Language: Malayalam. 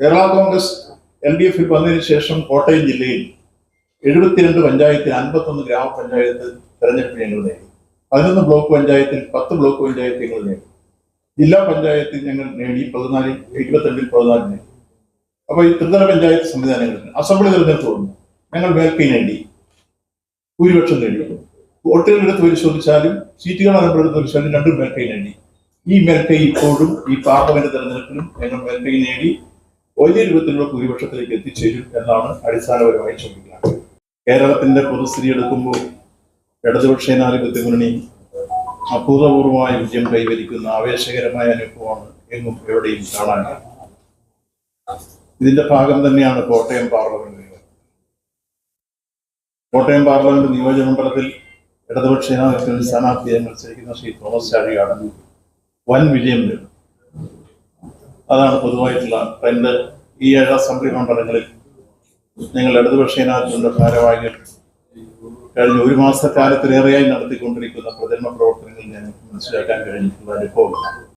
കേരള കോൺഗ്രസ് എൽ ഡി എഫിൽ വന്നതിന് ശേഷം കോട്ടയം ജില്ലയിൽ എഴുപത്തിരണ്ട് പഞ്ചായത്തിൽ അൻപത്തൊന്ന് ഗ്രാമപഞ്ചായത്ത് തെരഞ്ഞെടുപ്പ് ഞങ്ങൾ നേടി. പതിനൊന്ന് ബ്ലോക്ക് പഞ്ചായത്തിൽ പത്ത് ബ്ലോക്ക് പഞ്ചായത്ത് ഞങ്ങൾ നേടി. ജില്ലാ പഞ്ചായത്തിൽ ഞങ്ങൾ നേടി. പതിനാലിൽ ഇരുപത്തിരണ്ടിൽ പതിനാലിൽ നേടി. അപ്പൊ ഈ ത്രിതല പഞ്ചായത്ത് സംവിധാനങ്ങളിൽ അസംബ്ലി തെരഞ്ഞെടുപ്പ് വന്നു. ഞങ്ങൾ മേൽക്കൈ നേടി. ഭൂരിപക്ഷം നേടി. വോട്ടുകളെടുത്ത് പരിശോധിച്ചാലും സീറ്റുകൾ എടുത്ത് പരിശോധിച്ചാലും രണ്ടും മേൽക്കൈ നേടി. ഈ മേൽക്കൈ ഇപ്പോഴും ഈ പാർലമെന്റ് തെരഞ്ഞെടുപ്പിലും ഞങ്ങൾ മേൽക്കൈ നേടി. വലിയ രൂപത്തിലുള്ള ഭൂരിപക്ഷത്തിലേക്ക് എത്തിച്ചേരും എന്നാണ് അടിസ്ഥാനപരമായി ചോദിക്കുന്നത്. കേരളത്തിന്റെ പൊതുസ്ഥിതി എടുക്കുമ്പോൾ ഇടതുപക്ഷ ജനാധിപത്യ മുന്നണി അഭൂതപൂർവമായ വിജയം കൈവരിക്കുന്ന ആവേശകരമായ അനുഭവമാണ് എങ്ങും എവിടെയും കാണാൻ ഇതിന്റെ ഭാഗം തന്നെയാണ് കോട്ടയം പാർലമെന്റ്. കോട്ടയം പാർലമെന്റ് നിയോജകമണ്ഡലത്തിൽ ഇടതുപക്ഷ ജനാധിപത്യ സ്ഥാനാർത്ഥിയെ മത്സരിക്കുന്ന ശ്രീ തോമസ് ചാഴിയാണ് വൻ വിജയം നേടും അതാണ് പൊതുവായിട്ടുള്ള ട്രെൻഡ് ഈ ഏഴ് അസംബ്ലി മണ്ഡലങ്ങളിൽ നിങ്ങൾ ഇടതുപക്ഷ ജനാധിപത്യത്തിന്റെ ഭാരവാഹികൾ കഴിഞ്ഞ ഒരു മാസക്കാലത്തിലേറെയായി നടത്തിക്കൊണ്ടിരിക്കുന്ന പ്രചരണ പ്രവർത്തനങ്ങൾ ഞങ്ങൾക്ക് മനസ്സിലാക്കാൻ കഴിഞ്ഞിട്ടുള്ള അനുഭവം